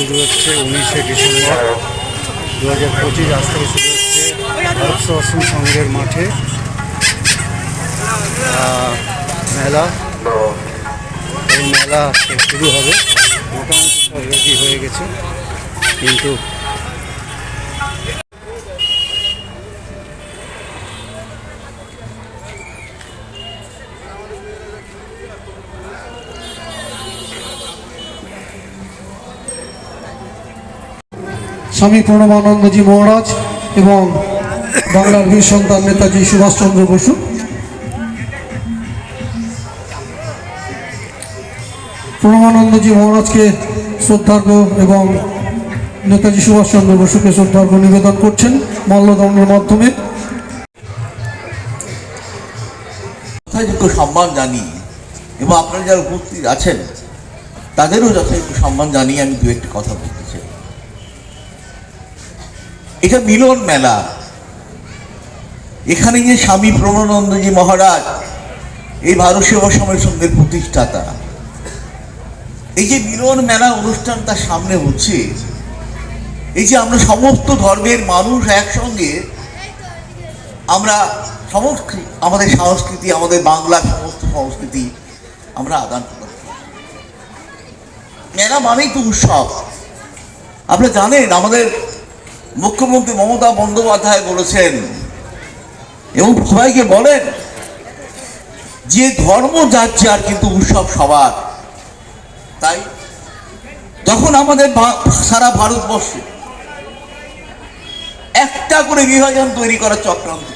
শুরু হচ্ছে উনিশে ডিসেম্বর। দু হাজার পঁচিশ আজ থেকে শুরু হচ্ছে ভারত সেবাশ্রম সংঘের মাঠে মেলা। এই মেলা শুরু হবে। মোটামুটি সব রেডি হয়ে গেছে। কিন্তু স্বামী প্রণবানন্দজি মহারাজ এবং বাংলার বীর সন্তান নেতাজি সুভাষচন্দ্র বসু। প্রণবানন্দজি মহারাজকে শ্রদ্ধার্ঘ এবং নেতাজি সুভাষচন্দ্র বসুকে শ্রদ্ধার্ঘ নিবেদন করছেন মাল্যদণ্ডের মাধ্যমে। যথাযোগ্য সম্মান জানিয়ে এবং আপনারা যারা উপস্থিত আছেন, তাদেরও যথাযোগ্য সম্মান জানিয়ে আমি দু একটি কথা চাই এটা মিলন মেলা। এখানে যে স্বামী প্রণানন্দজি মহারাজ, এই ভারত সেবা সমাজ সঙ্গের প্রতিষ্ঠাতা। এই যে মিলন মেলা অনুষ্ঠান তার সামনে হচ্ছে, এই যে আমরা সমস্ত ধর্মের মানুষ একসঙ্গে, আমরা সমস্ত আমাদের সংস্কৃতি, আমাদের বাংলার সমস্ত সংস্কৃতি আমরা আদান প্রদান। মেলা মানেই তো উৎসব। আপনারা জানেন, আমাদের মুখ্যমন্ত্রী মমতা বন্দ্যোপাধ্যায় বলেছেন, এবং সবাইকে বলেন, যে ধর্ম যার যার কিন্তু উৎসব সবার। তাই যখন আমাদের সারা ভারতবর্ষে একটা করে বিভাজন তৈরি করার চক্রান্ত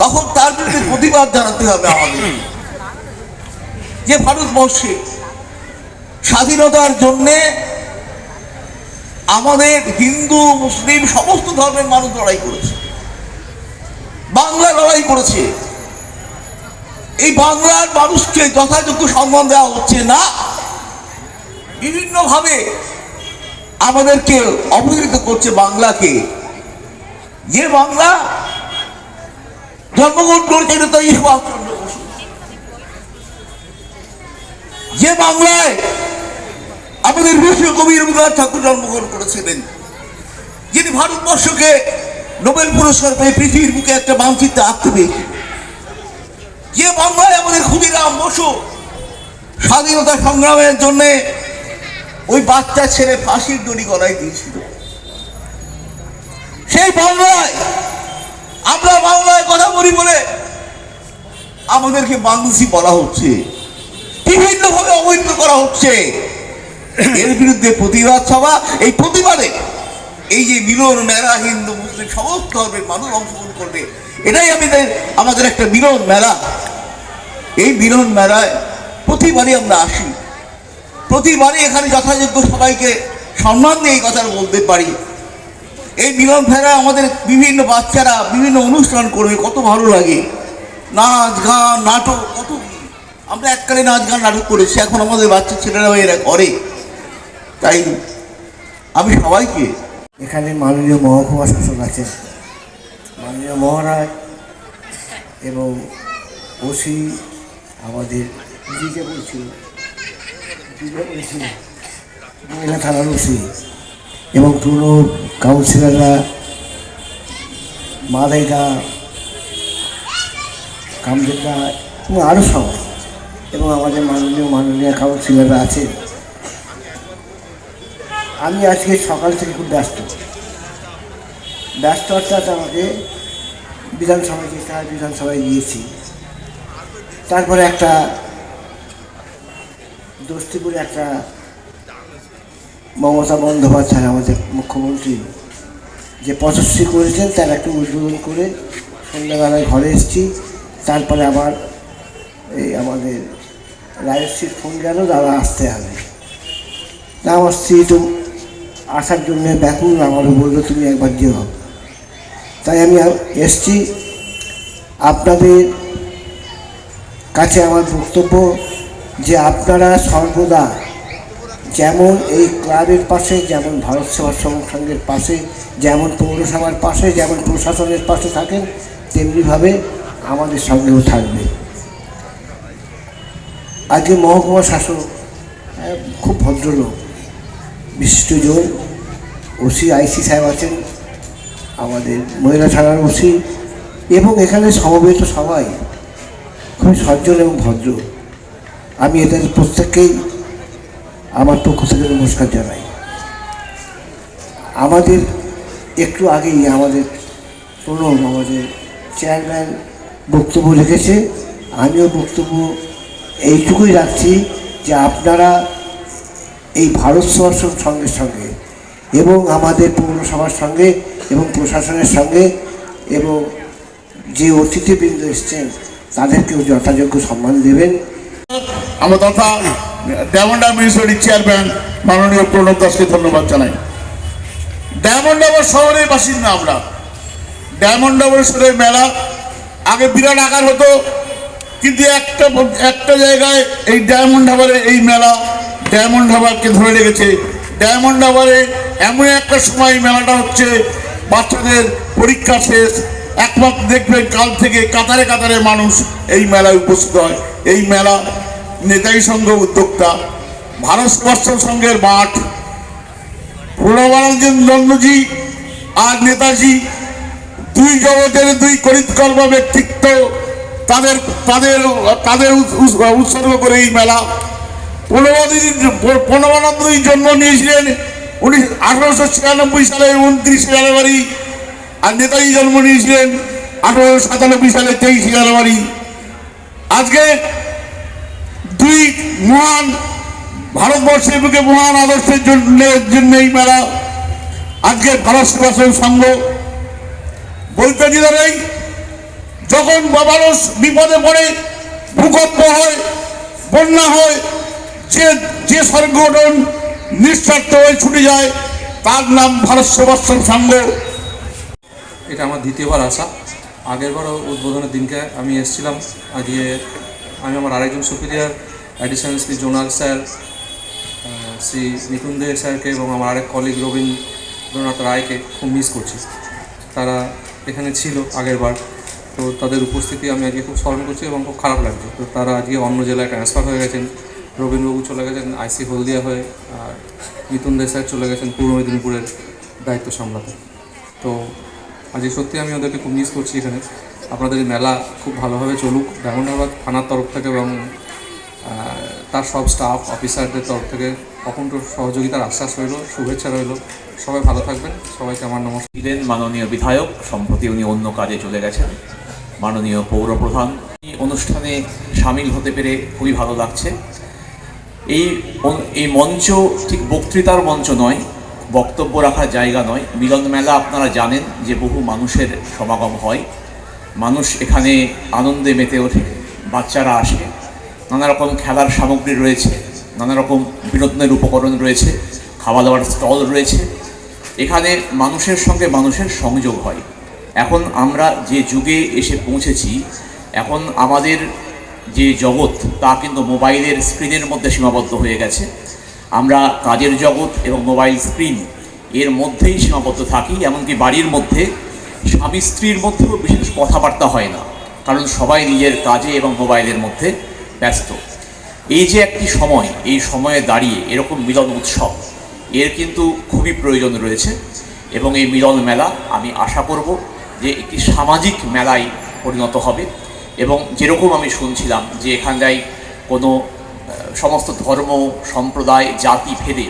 তখন তার বিরুদ্ধে প্রতিবাদ জানাতে হবে আমাদের। যে ভারতবর্ষে স্বাধীনতার জন্যে আমাদের হিন্দু, মুসলিম, সমস্ত ধর্মের মানুষ লড়াই করেছে। বাংলা লড়াই করেছে। এই বাংলার মানুষকে যথাযোগ্য সম্মান দেওয়া হচ্ছে না। বিভিন্নভাবে আমাদেরকে অবহেলিত করছে বাংলাকে। যে বাংলা জন্মগ্রহণ করেছে নেতাজি সুভাষচন্দ্র বসু। যে বাংলায় আমাদের বিশ্বকবি রবীন্দ্রনাথ ঠাকুর জন্মগ্রহণ করেছিলেন। যিনি ভারতবর্ষকে নোবেল পুরস্কার পেয়ে পৃথিবীর বুকে একটা মানচিত্র আঁকতে পেরেছিলেন যে বাংলায় আমাদের ক্ষুদিরাম বসু স্বাধীনতা সংগ্রামের জন্যে ওই বাচ্চা ছেলে ফাঁসির দড়ি গলায় দিয়েছিল। সেই বাংলায়, আমরা বাংলায় কথা বলি বলে আমাদেরকে বাংলাদেশি বলা হচ্ছে। বিভিন্নভাবে অবৈধ করা হচ্ছে। এর বিরুদ্ধে প্রতিবাদ সভা, এই প্রতিবাদে এই যে মিলন, মেলা, হিন্দু, মুসলিম, সমস্ত ধর্মের মানুষ অংশগ্রহণ করবে। এটাই আমাদের আমাদের একটা মিলন মেলা। এই মিলন মেলায় প্রতিবারই আমরা আসি। প্রতিবারই এখানে যথাযোগ্য সবাইকে সম্মান দিয়ে এই কথা বলতে পারি। এই মিলন ফেরা আমাদের বিভিন্ন বাচ্চারা বিভিন্ন অনুষ্ঠান করবে, কত ভালো লাগে। নাচ, গান, নাটক, কত। আমরা এককালে নাচ, গান, নাটক করেছি, এখন আমাদের বাচ্চা ছেলেরাও এরা করে। তাই আমি সবাইকে এখানে মাননীয় মহকুমা শাসক আছেন। মাননীয় মহারাজ এবং ওসি আমাদের দিকে বলছি মহিলা থানার ওসি এবং পুরো কাউন্সিলররা মালাইদা কামদেদা এবং আরও সবাই এবং আমাদের মাননীয় মাননীয় কাউন্সিলররা আছেন। আমি আজকে সকাল থেকে খুব ব্যস্ত। ব্যস্ত অর্থাৎ আমাকে বিধানসভায় যেতে হয়, বিধানসভায় গিয়েছি। তারপরে একটা দোস্তিপুরে একটা মমতা বন্দ্যোপাধ্যায় আমাদের মুখ্যমন্ত্রী যে পথশ্রী করেছেন, তার একটা উদ্বোধন করে সন্ধ্যাবেলায় ঘরে এসেছি। তারপরে আবার এই আমাদের রায়শ্রীর ফোন গেল, দাদা আসতে হবে। আমার স্ত্রী তো আসার জন্য ব্যাকুল আমারও বলল তুমি একবার যেও। তাই আমি এসছি। আপনাদের কাছে আমার বক্তব্য যে আপনারা সর্বদা যেমন এই ক্লাবের পাশে যেমন ভারত সেবা সংঘের পাশে যেমন পৌরসভার পাশে যেমন প্রশাসনের পাশে থাকেন তেমনিভাবে আমাদের সঙ্গেও থাকবে। আজকে মহকুমা শাসক হ্যাঁ, খুব ভদ্রলোক। বিশিষ্টজন ওসি, আইসি সাহেব আছেন, আমাদের মহিলা থানার ওসি, এবং এখানে সমবেত সবাই খুবই সজ্জন এবং ভদ্র। আমি এদের প্রত্যেককেই আমার পক্ষ থেকে নমস্কার জানাই। আমাদের একটু আগেই আমাদের প্রণব, আমাদের চেয়ারম্যান বক্তব্য রেখেছে। আমিও বক্তব্য এইটুকুই রাখছি যে আপনারা এই ভারত সেবাশ্রম সঙ্গে সঙ্গে এবং আমাদের পৌরসভার সঙ্গে এবং প্রশাসনের সঙ্গে এবং যে অতিথিবৃন্দ এসছেন, তাদেরকেও যথাযোগ্য সম্মান দেবেন। আমার তথা ডায়মন্ড মিউনিসিপালিটির চেয়ারম্যান মাননীয় প্রণব দাসকে ধন্যবাদ জানাই। ডায়মন্ড হারবার শহরের বাসিন্দা আমরা। ডায়মন্ড হারবার শহরের মেলা আগে বিরাট আকার হতো, কিন্তু একটা একটা জায়গায় এই ডায়মন্ড হারবারে এই মেলা ডায়মন্ড হারবারকে ধরে রেখেছে। ডায়মন্ড হারবারে এমন একটা সময় মেলাটা হচ্ছে, বাচ্চাদের পরীক্ষা শেষ, একমাত্র দেখবেন কাল থেকে কাতারে কাতারে মানুষ এই মেলায় উপস্থিত হয়। এই মেলা নেতাজি সংঘ উদ্যোক্তা, ভারত সেবাশ্রম সংঘের মাঠ প্রণবানন্দ নন্দজি আর নেতাজি, দুই জগতের দুই করিতকর্ম ব্যক্তিত্ব, তাদের তাদের তাদের উৎ- উৎ- উৎসর্গ করে এই মেলা। প্রণবানন্দজি জন্ম নিয়েছিলেন উনি আঠারোশো ছিয়ানব্বই সালের উনত্রিশে জানুয়ারি, আর নেতাজি জন্ম নিয়েছিলেন আঠারোশো সাতানব্বই সালের তেইশে জানুয়ারি। আজকে দুই মহান ভারতবর্ষের বুকে মহান আদর্শের জন্য এই মেলা। আজকে ভারত সেবাশ্রম সংঘ। বলতে দিলে যখন মানুষ বিপদে পড়ে, ভূকম্প হয়, বন্যা হয় যে যে সংগঠন নিঃস্বার্থ হয়ে ছুটে যায়, তার নাম ভারত সেবাশ্রম সংঘ। এটা আমার দ্বিতীয়বার আসা। আগেরবারও উদ্বোধনের দিনকে আমি এসেছিলাম। আজকে আমি আমার আরেকজন superior additional Shri zonal sir Shri Nikun De স্যারকে এবং আমার আরেক কলিগ রবীন্দ্রনাথ রায়কে খুব মিস করছি। তারা এখানে ছিল আগেরবার। তো তাদের উপস্থিতি আমি আজকে খুব স্মরণ করছি এবং খুব খারাপ লাগছে। তো তারা আজকে অন্য জেলায় ট্রান্সফার হয়ে গেছেন। রবীন্দ্রবাবু চলে গেছেন আইসি হলদিয়া হয়ে, আর মিথুন দে স্যার চলে গেছেন পূর্ব মেদিনীপুরের দায়িত্ব সামলাতে। তো আজকে সত্যি আমি ওদেরকে খুব মিস করছি এখানে। আপনাদের মেলা খুব ভালোভাবে চলুক। ডায়মন্ডাবাদ থানার তরফ থেকে এবং তার সব স্টাফ অফিসারদের তরফ থেকে অকুণ্ঠ সহযোগিতার আশ্বাস রইল, শুভেচ্ছা রইল। সবাই ভালো থাকবেন। সবাইকে আমার নমস্কার। ছিলেন মাননীয় বিধায়ক, সম্প্রতি উনি অন্য কাজে চলে গেছেন। মাননীয় পৌরপ্রধান, অনুষ্ঠানে সামিল হতে পেরে খুবই ভালো লাগছে। এই এই মঞ্চ ঠিক বক্তৃতার মঞ্চ নয়, বক্তব্য রাখার জায়গা নয়। মিলন মেলা আপনারা জানেন যে বহু মানুষের সমাগম হয়। মানুষ এখানে আনন্দে মেতে ওঠে, বাচ্চারা আসে। নানা রকম খেলার সামগ্রী রয়েছে নানা রকম বিনোদনের উপকরণ রয়েছে খাওয়া দাওয়ার স্টল রয়েছে। এখানে মানুষের সঙ্গে মানুষের সংযোগ হয়। এখন আমরা যে যুগে এসে পৌঁছেছি, এখন আমাদের যে জগৎ, তা কিন্তু মোবাইলের স্ক্রিনের মধ্যে সীমাবদ্ধ হয়ে গেছে। আমরা কাজের জগৎ এবং মোবাইল স্ক্রিন এর মধ্যেই সীমাবদ্ধ থাকি, এমনকি বাড়ির মধ্যে স্বামী স্ত্রীর মধ্যেও বিশেষ কথাবার্তা হয় না, কারণ সবাই নিজের কাজে এবং মোবাইলের মধ্যে ব্যস্ত। এই যে একটি সময়, এই সময়ে দাঁড়িয়ে এরকম মিলন উৎসব, এর কিন্তু খুবই প্রয়োজন রয়েছে এবং এই মিলন মেলা আমি আশা করব যে একটি সামাজিক মেলায় পরিণত হবে। এবং যেরকম আমি শুনছিলাম যে এখানটায় কোনো সমস্ত ধর্ম, সম্প্রদায়, জাতি, ভেদে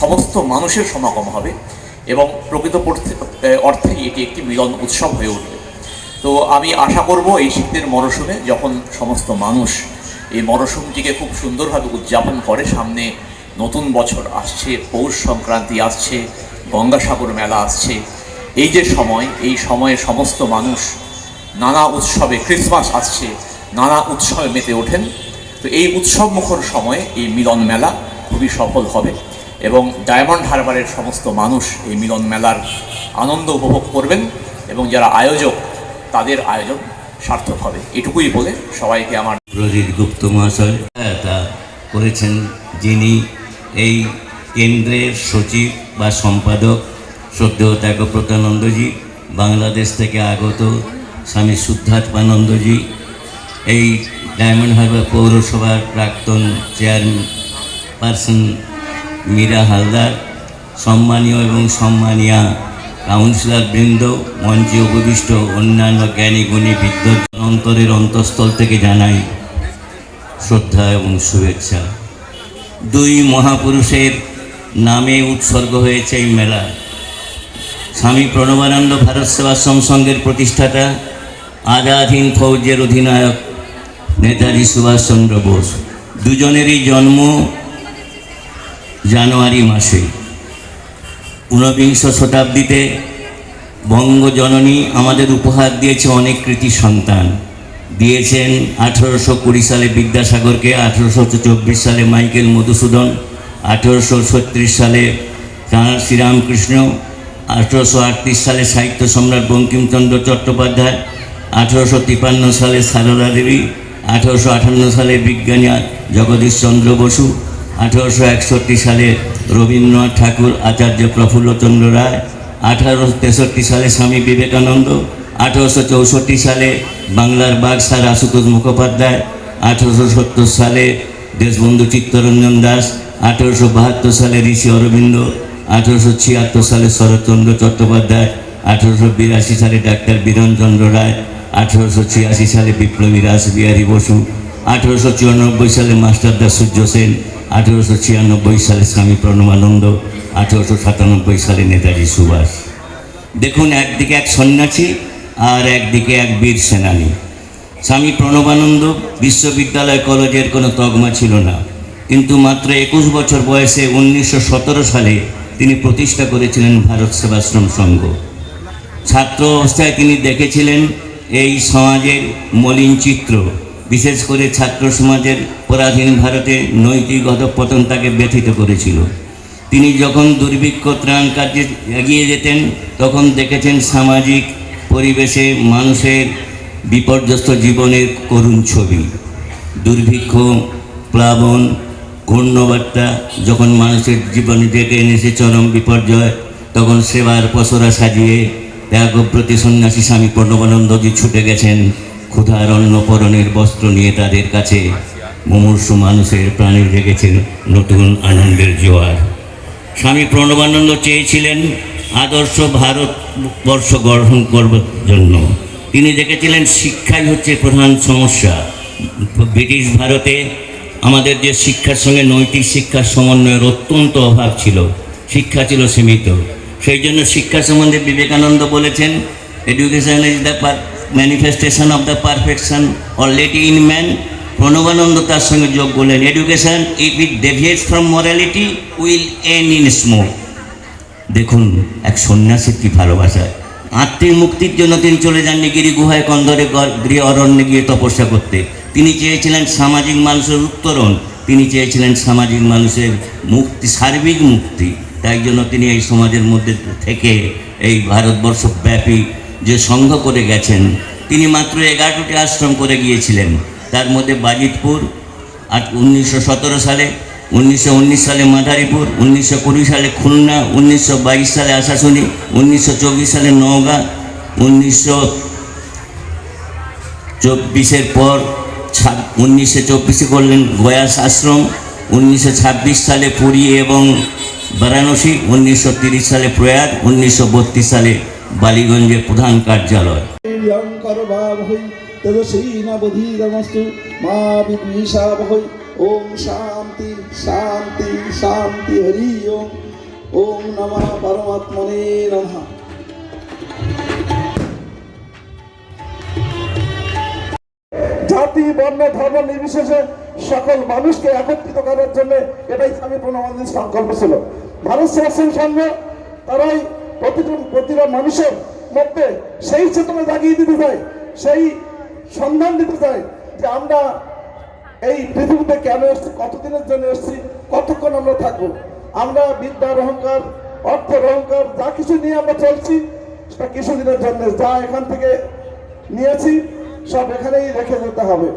সমস্ত মানুষের সমাগম হবে এবং প্রকৃত অর্থেই এটি একটি মিলন উৎসব হয়ে উঠবে। তো আমি আশা করব এই শীতের মরশুমে যখন সমস্ত মানুষ এই মরশুমটিকে খুব সুন্দরভাবে উদযাপন করে, সামনে নতুন বছর আসছে, পৌষ সংক্রান্তি আসছে, গঙ্গাসাগর মেলা আসছে, এই যে সময়, এই সময়ে সমস্ত মানুষ নানা উৎসবে ক্রিসমাস আসছে, নানা উৎসবে মেতে ওঠেন। তো এই উৎসব মুখর সময়ে এই মিলন মেলা খুবই সফল হবে এবং ডায়মন্ড হারবারের সমস্ত মানুষ এই মিলন মেলার আনন্দ উপভোগ করবেন এবং যারা আয়োজক, তাদের আয়োজন সার্থক হবে। এটুকুই বলে সবাইকে আমার প্রজিত গুপ্ত মহাশয়, তা করেছেন যিনি এই কেন্দ্রের সচিব বা সম্পাদক শ্রদ্ধেয় ত্যাগপ্রতানন্দজি, বাংলাদেশ থেকে আগত স্বামী শুদ্ধাত্মানন্দজি, এই ডায়মন্ড হারবার পৌরসভার প্রাক্তন চেয়ারম্যান পার্সন মীরা হালদার, সম্মানীয় এবং সম্মানীয়া কাউন্সিলর বৃন্দ, মঞ্চে উপবিষ্ট অন্যান্য জ্ঞানী, গুণী, বিদ্যুৎ অন্তরের অন্তঃস্থল থেকে জানাই শ্রদ্ধা এবং শুভেচ্ছা। দুই মহাপুরুষের নামে উৎসর্গ হয়েছে এই মেলা। স্বামী প্রণবানন্দ ভারত সেবাশ্রম সংঘের প্রতিষ্ঠাতা আজাদহীন ফৌজের অধিনায়ক নেতাজি সুভাষচন্দ্র বোস। দুজনেরই জন্ম জানুয়ারি মাসে। ঊনবিংশ শতাব্দীতে বঙ্গজননী আমাদের উপহার দিয়েছে অনেক কৃতি সন্তান। দিয়েছেন আঠেরোশো কুড়ি সালে বিদ্যাসাগরকে, আঠেরোশো চব্বিশ সালে মাইকেল মধুসূদন, আঠেরোশো ছত্রিশ সালে শ্রীরামকৃষ্ণ, আঠেরোশো আটত্রিশ সালে সাহিত্য সম্রাট বঙ্কিমচন্দ্র চট্টোপাধ্যায় আঠেরোশো তিপান্ন সালে সারদা দেবী, আঠেরোশো আটান্ন সালে বিজ্ঞানী জগদীশ চন্দ্র বসু, আঠেরোশো একষট্টি সালে রবীন্দ্রনাথ ঠাকুর, আচার্য প্রফুল্লচন্দ্র রায়, আঠারোশো তেষট্টি সালে স্বামী বিবেকানন্দ, আঠেরোশো চৌষট্টি সালে বাংলার বাগ স্যার আশুতোষ মুখোপাধ্যায়, আঠেরোশো সত্তর সালে দেশবন্ধু চিত্তরঞ্জন দাস, আঠেরোশো বাহাত্তর সালে ঋষি অরবিন্দ, আঠেরোশো ছিয়াত্তর সালে শরৎচন্দ্র চট্টোপাধ্যায়, আঠেরোশো বিরাশি সালে ডাক্তার বিধানচন্দ্র রায় আঠেরোশো ছিয়াশি সালে বিপ্লবী রাসবিহারী বসু, আঠেরোশো চুরানব্বই সালে মাস্টারদা সূর্য সেন আঠেরোশো ছিয়ানব্বই সালে স্বামী প্রণবানন্দ আঠেরোশো সাতানব্বই সালে নেতাজি সুভাষ। দেখুন, একদিকে এক সন্ন্যাসী আর একদিকে এক বীর সেনানী। স্বামী প্রণবানন্দ বিশ্ববিদ্যালয় কলেজের কোনো তগমা ছিল না। কিন্তু মাত্র একুশ বছর বয়সে উনিশশো সতেরো সালে তিনি প্রতিষ্ঠা করেছিলেন ভারত সেবাশ্রম সংঘ। ছাত্র অবস্থায় তিনি দেখেছিলেন এই সমাজের মলিন চিত্র। বিশেষ করে ছাত্র সমাজের পরাধীন ভারতে নৈতিক অধঃপতন তাকে ব্যথিত করেছিল। তিনি যখন দুর্ভিক্ষ ত্রাণ কার্যে এগিয়ে যেতেন, তখন দেখেছেন সামাজিক পরিবেশে মানুষের বিপর্যস্ত জীবনের করুণ ছবি। দুর্ভিক্ষ, প্লাবন, ঘূর্ণবার্তা, যখন মানুষের জীবনে ডেকে এনেছে চরম বিপর্যয়, তখন সেবার পসরা সাজিয়ে ত্যাগব্রতী সন্ন্যাসী স্বামী প্রণবানন্দজি ছুটে গেছেন ক্ষুধার অন্নপরণের বস্ত্র নিয়ে তাদের কাছে। মুমূর্ষু মানুষের প্রাণে জেগেছেন নতুন আনন্দের জোয়ার। স্বামী প্রণবানন্দ চেয়েছিলেন আদর্শ ভারতবর্ষ গঠন করবার জন্য। তিনি দেখেছিলেন, শিক্ষাই হচ্ছে প্রধান সমস্যা। ব্রিটিশ ভারতে আমাদের যে শিক্ষার সঙ্গে নৈতিক শিক্ষার সমন্বয়ের অত্যন্ত অভাব ছিল। শিক্ষা ছিল সীমিত। সেই জন্য শিক্ষা সম্বন্ধে বিবেকানন্দ বলেছেন education is the manifestation of the perfection already in man Pranabananda তার সঙ্গে যোগ করলেন education if it deviates from morality will end in smoke দেখুন, এক সন্ন্যাসীর কি ভালোবাসা। আত্মীয় মুক্তির জন্য তিনি চলে যাননি গিরি গুহায়, কন্দরে গৃহ অরণ্যে গিয়ে তপস্যা করতে। তিনি চেয়েছিলেন সামাজিক মানুষের উত্তরণ। তিনি চেয়েছিলেন সামাজিক মানুষের মুক্তি, সার্বিক মুক্তি। তাই জন্য তিনি এই সমাজের মধ্যে থেকে এই ভারতবর্ষ ব্যাপী যে সংঘ করে গেছেন, তিনি মাত্র এগারোটি আশ্রম করে গিয়েছিলেন। তার মধ্যে বাজিতপুর আর উনিশশো সালে, উনিশশো উনিশ সালে মাদারীপুর, উনিশশো সালে খুলনা, উনিশশো বাইশ সালে আশাশুনি উনিশশো চব্বিশ সালে নওগাঁ, উনিশশো চব্বিশের পর উনিশশো চব্বিশে করলেন গয়াস আশ্রম, উনিশশো ছাব্বিশ সালে পুরী এবং বারাণসী উনিশশো তিরিশ সালে প্রয়াগ উনিশশো বত্রিশ সালে বালিগঞ্জের প্রধান কার্যালয়। ওম শান্তি শান্তি শান্তি হরি ওম। ওম নমঃ পরমাত্মনে নমঃ। জাতি বর্ণ ধর্ম নির্বিশেষে সকল মানুষকে একত্রিত করার জন্য এটাই স্বামী প্রণবানন্দের সংকল্প ছিল। ভারত সেবাশ্রম সংঘ, তারাই প্রতিটি প্রতিটা মানুষের মধ্যে সেই চেতনা জাগিয়ে দিতে চায়, সেই সন্ধান দিতে চায় যে আমরা এই পৃথিবীতে কেন এসছি, কতদিনের জন্য এসছি, কতক্ষণ আমরা থাকব। আমরা বিদ্যার অহংকার অর্থের অহংকার, যা কিছু নিয়ে আমরা চলছি, সেটা কিছুদিনের জন্য, যা এখান থেকে নিয়েছি, সব এখানেই রেখে যেতে হবে।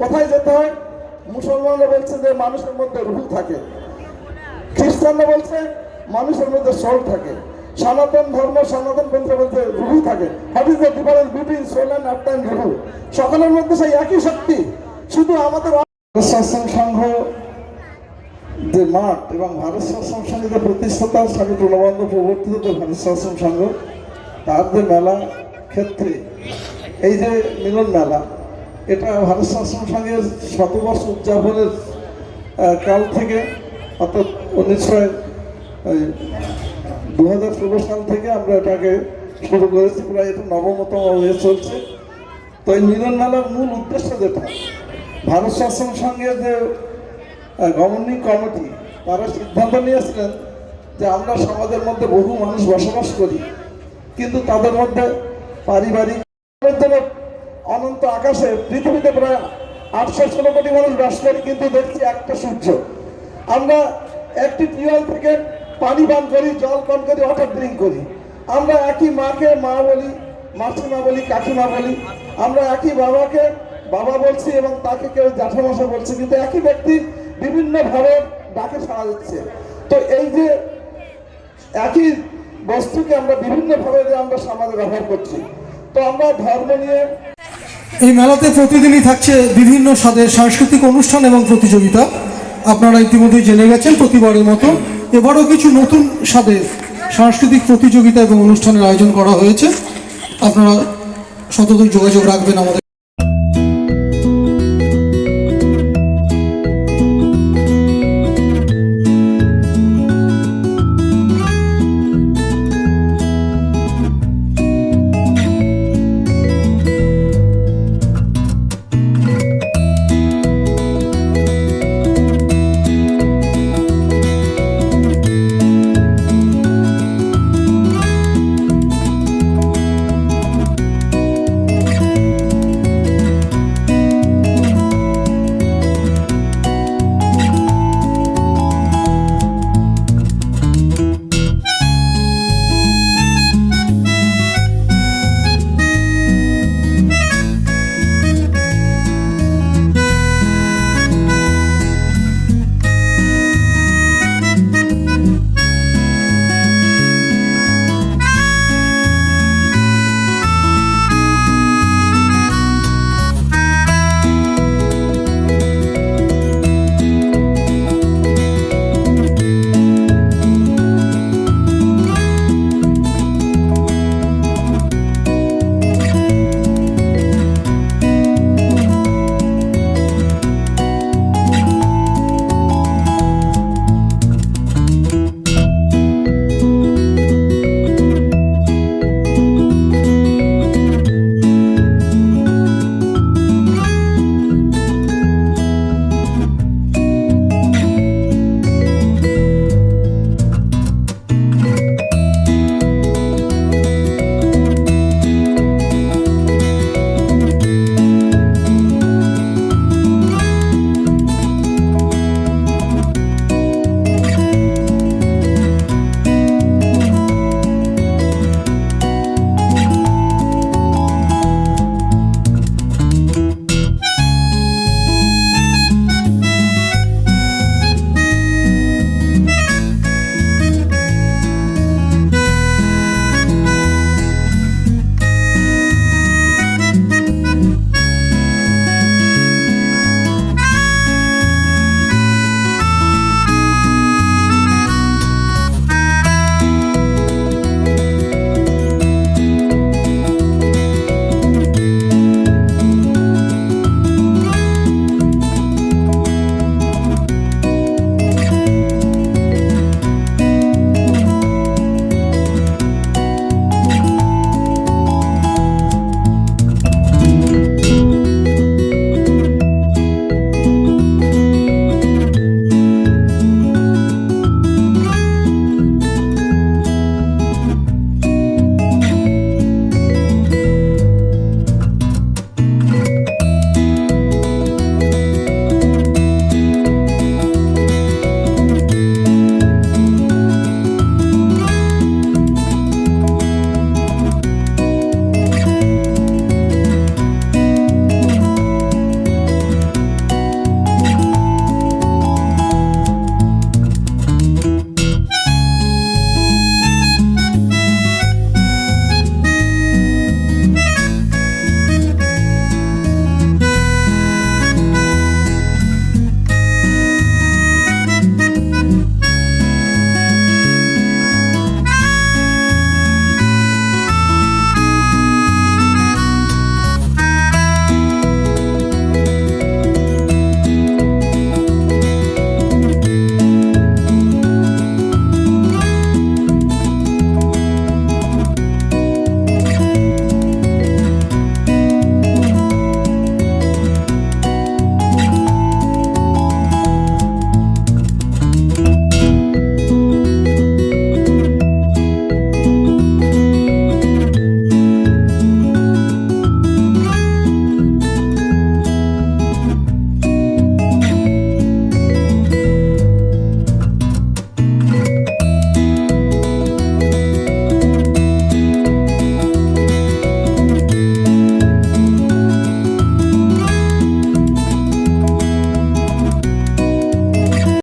কোথায় যেতে হয়? মুসলমানরা বলছে যে মানুষের মধ্যে রুহু থাকে। খ্রিস্টানরা বলছে মানুষের মধ্যে সোল থাকে। সনাতন ধর্ম, সনাতন পন্থ বলতে রুহু থাকে। What is the between soul and atma and ruhu? সকলের মধ্যে সেই একই শক্তি। শুধু আমাদের সৎসঙ্গ সংঘ, যে মাঠ এবং ভারত শাসন সংঘের প্রতিষ্ঠাতা, স্বামী প্রণবানন্দ প্রবর্তিত যে ভারত শাসন সংঘ, তার যে মেলা ক্ষেত্রে, এই যে মিলন মেলা এটা ভারত শাসন সংঘের শতবর্ষ উদযাপনের কাল থেকে, অর্থাৎ উনিশশো দু হাজার ষোলো সাল থেকে আমরা এটাকে শুরু করেছি। প্রায় এটা নবমতম হয়ে চলছে। তো এই মিলন মেলার মূল উদ্দেশ্য যেটা, ভারত শাসন সংঘের যে গভর্নিং কমিটি তারা সিদ্ধান্ত নিয়েছিলেন যে আমরা সমাজের মধ্যে বহু মানুষ বসবাস করি, কিন্তু তাদের মধ্যে পারিবারিক অনন্ত আকাশে পৃথিবীতে প্রায় আটশো ষোলো কোটি মানুষ বাস করে, কিন্তু দেখছি একটা সূর্য। আমরা একটি টিউবওয়েল থেকে পানি পান করি, জল পান করি ওয়াটার ড্রিঙ্ক করি। আমরা একই মাকে মা বলি মাসিমা বলি কাকিমা বলি। আমরা একই বাবাকে, বাবা বলছি এবং তাকে কেউ জ্যাঠামশা বলছি, কিন্তু একই ব্যক্তি বিভিন্নভাবে ডাকে সাড়া দিচ্ছে। তো এই যে একই বস্তুকে আমরা বিভিন্নভাবে যে আমরা সমাজে ব্যবহার করছি, তো আমরা ধর্ম নিয়ে এই মেলাতে প্রতিদিনই থাকছে বিভিন্ন স্বাদের সাংস্কৃতিক অনুষ্ঠান এবং প্রতিযোগিতা। আপনারা ইতিমধ্যেই জেনে গেছেন প্রতিবারের মতো। এবারও কিছু নতুন স্বাদের সাংস্কৃতিক প্রতিযোগিতা এবং অনুষ্ঠানের আয়োজন করা হয়েছে। আপনারা সততই যোগাযোগ রাখবেন আমাদের